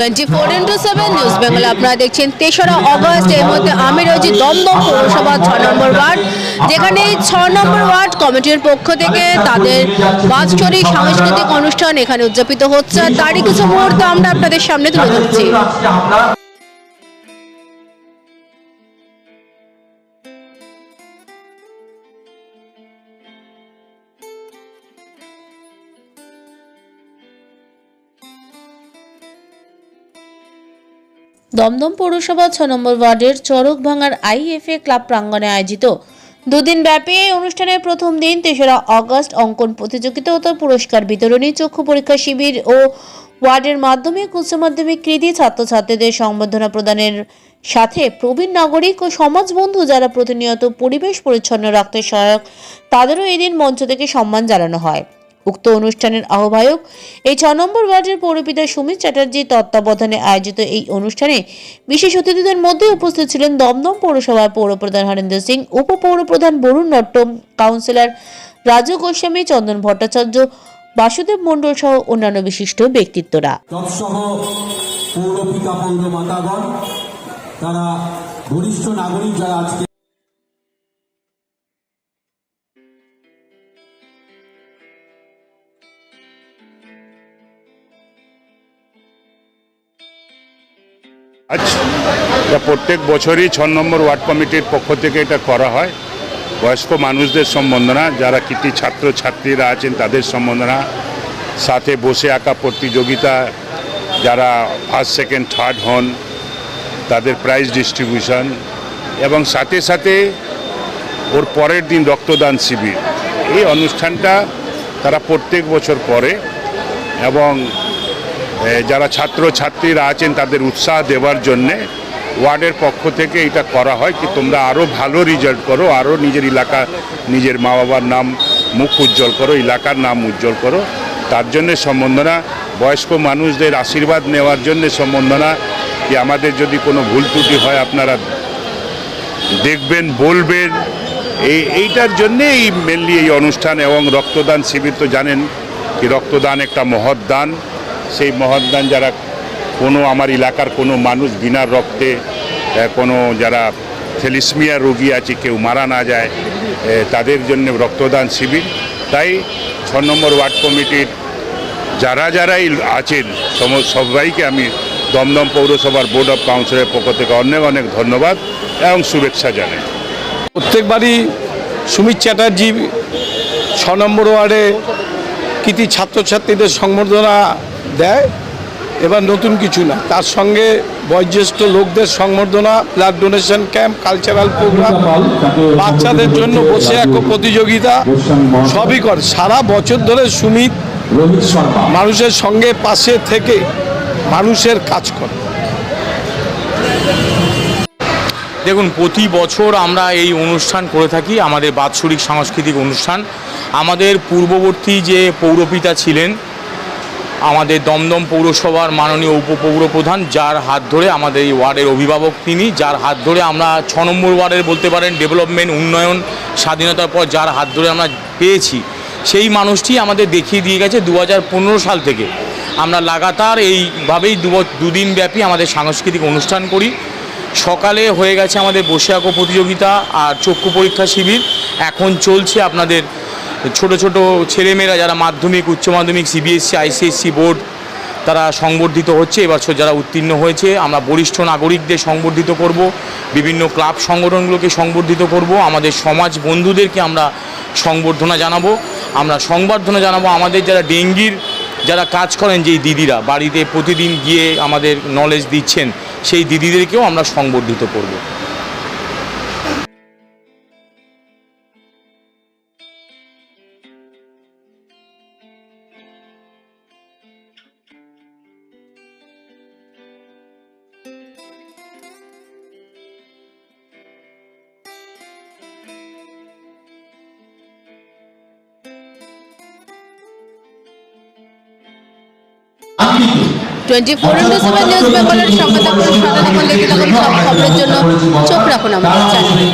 Twenty four seven news Bengal আপনারা দেখছেন তেসরা পৌরসভা নম্বর ওয়ার্ড, যেখানে নম্বর ওয়ার্ড কমিটির পক্ষ থেকে তাদের সাংস্কৃতিক অনুষ্ঠান এখানে উদযাপিত হচ্ছে। তারই কিছু মুহূর্ত আমরা আপনাদের সামনে তুলে ধরছি। দমদম পৌরসভা ছ নম্বর ওয়ার্ডের চরক ভাঙার আইএফএ ক্লাব প্রাঙ্গণে আয়োজিত দুদিন ব্যাপী এই অনুষ্ঠানের প্রথম দিন তেসরা অগস্ট অঙ্কন প্রতিযোগিতা ও পুরস্কার বিতরণী, চক্ষু পরীক্ষা শিবির ও ওয়ার্ডের মাধ্যমিক, উচ্চ মাধ্যমিক, কৃতি, ছাত্রছাত্রীদের সংবর্ধনা প্রদানের সাথে প্রবীণ নাগরিক ও সমাজ বন্ধু যারা প্রতিনিয়ত পরিবেশ পরিচ্ছন্ন রাখতে সহায়ক, তাদেরও এদিন মঞ্চ থেকে সম্মান জানানো হয়। উক্ত অনুষ্ঠানের আহ্বায়ক এই ছ নম্বর ওয়ার্ডের পৌরপিতা সুমিত চ্যাটার্জির তত্ত্বাবধানে আয়োজিত এই অনুষ্ঠানে বিশেষ অতিথিদের মধ্যে উপস্থিত ছিলেন দমদম পৌরসভার পৌরপ্রধান হরেন্দ্র সিং, উপপৌরপ্রধান বরুণ নট্টম কাউন্সিলর রাজু গোস্বামী, চন্দন ভট্টাচার্য, বাসুদেব মণ্ডল সহ অন্যান্য বিশিষ্ট ব্যক্তিত্বরা। তারা বরিষ্ঠ নাগরিক যারা আজকে আজ প্রত্যেক বছরই ছ নম্বর ওয়ার্ড কমিটির পক্ষ থেকে এটা করা হয়। বয়স্ক মানুষদের সম্বন্ধনা, যারা কৃতি ছাত্র ছাত্রীরা আছেন তাদের সম্বন্ধনা, সাথে বসে আঁকা প্রতিযোগিতা, যারা ফার্স্ট সেকেন্ড থার্ড হন, তাদের প্রাইজ ডিস্ট্রিবিউশন এবং সাথে সাথে ওর পরের দিন রক্তদান শিবির। এই অনুষ্ঠানটা তারা প্রত্যেক বছর করে এবং যারা ছাত্র ছাত্রীরা আছেন, তাদের উৎসাহ দেওয়ার জন্যে ওয়ার্ডের পক্ষ থেকে এটা করা হয় কি তোমরা আরও ভালো রেজাল্ট করো আরও নিজের এলাকা, নিজের মা বাবার নাম মুখ উজ্জ্বল করো, এলাকার নাম উজ্জ্বল করো। তার জন্যে সম্বন্ধনা, বয়স্ক মানুষদের আশীর্বাদ নেওয়ার জন্যে সম্বন্ধনা, কি আমাদের যদি কোনো ভুল ত্রুটি হয় আপনারা দেখবেন, বলবেন। এই এইটার জন্যে এই মেনলি এই অনুষ্ঠান এবং রক্তদান শিবির তো জানেন কি রক্তদান একটা মহৎ দান। সেই মহাদান যারা কোনো আমার এলাকার কোনো মানুষ বিনা রক্তে কোনো যারা থ্যালিসমিয়া রোগী আছে, কেউ মারা না যায় তাদের জন্য রক্তদান শিবির। তাই ছ নম্বর ওয়ার্ড কমিটির যারা যারাই আছেন, সম- সবাইকে আমি দমদম পৌরসভার বোর্ড অফ কাউন্সিলের পক্ষ থেকে অনেক অনেক ধন্যবাদ এবং শুভেচ্ছা জানাই। প্রত্যেকবারই সুমিত চ্যাটার্জি ছ নম্বর ওয়ার্ডে কৃতি ছাত্রছাত্রীদের সংবর্ধনা দেয়, এবার নতুন কিছু না। তার সঙ্গে বয়োজ্যেষ্ঠ লোকদের সংবর্ধনা, blood donation camp, cultural programme, বাচ্চাদের জন্য বসে এক প্রতিযোগিতা, সবই করে। সারা বছর ধরে সুমিত মানুষের সঙ্গে পাশে থেকে মানুষের কাজ করে। দেখুন, প্রতি বছর আমরা এই অনুষ্ঠান করে থাকি, আমাদের বাৎসরিক সাংস্কৃতিক অনুষ্ঠান। আমাদের পূর্ববর্তী যে পৌরপিতা ছিলেন আমাদের দমদম পৌরসভার মাননীয় উপপৌরপ্রধান, যার হাত ধরে আমাদের এই ওয়ার্ডের অভিভাবক তিনি, যার হাত ধরে আমরা ছ নম্বর ওয়ার্ডের বলতে পারেন, ডেভেলপমেন্ট, উন্নয়ন, স্বাধীনতার পর যার হাত ধরে আমরা পেয়েছি, সেই মানুষটি আমাদের দেখিয়ে দিয়ে গেছে দু হাজার পনেরো সাল থেকে। আমরা লাগাতার এইভাবেই দুদিন ব্যাপী আমাদের সাংস্কৃতিক অনুষ্ঠান করি। সকালে হয়ে গেছে আমাদের বসে আঁকো প্রতিযোগিতা আর চক্ষু পরীক্ষা শিবির। এখন চলছে আপনাদের ছোট ছোট ছেলেমেয়েরা যারা মাধ্যমিক, উচ্চ মাধ্যমিক সিবিএসসি আইসিএসসি বোর্ড তারা সংবর্ধিত হচ্ছে। এবছর যারা উত্তীর্ণ হয়েছে, আমরা বরিষ্ঠ নাগরিকদের সংবর্ধিত করব। বিভিন্ন ক্লাব সংগঠনগুলোকে সংবর্ধিত করব। আমাদের সমাজ বন্ধুদেরকে আমরা সংবর্ধনা জানাব। আমরা সংবর্ধনা জানাব আমাদের যারা ডেঙ্গির যারা কাজ করেন, যেই দিদিরা, বাড়িতে প্রতিদিন গিয়ে আমাদের নলেজ দিচ্ছেন, সেই দিদিদেরকেও আমরা সংবর্ধিত করব। Twenty four into seven news বেঙ্গলের সংবাদ থাকুন দেখতে থাকুন সব খবরের জন্য চোখ রাখুন আমাদের চ্যানেলে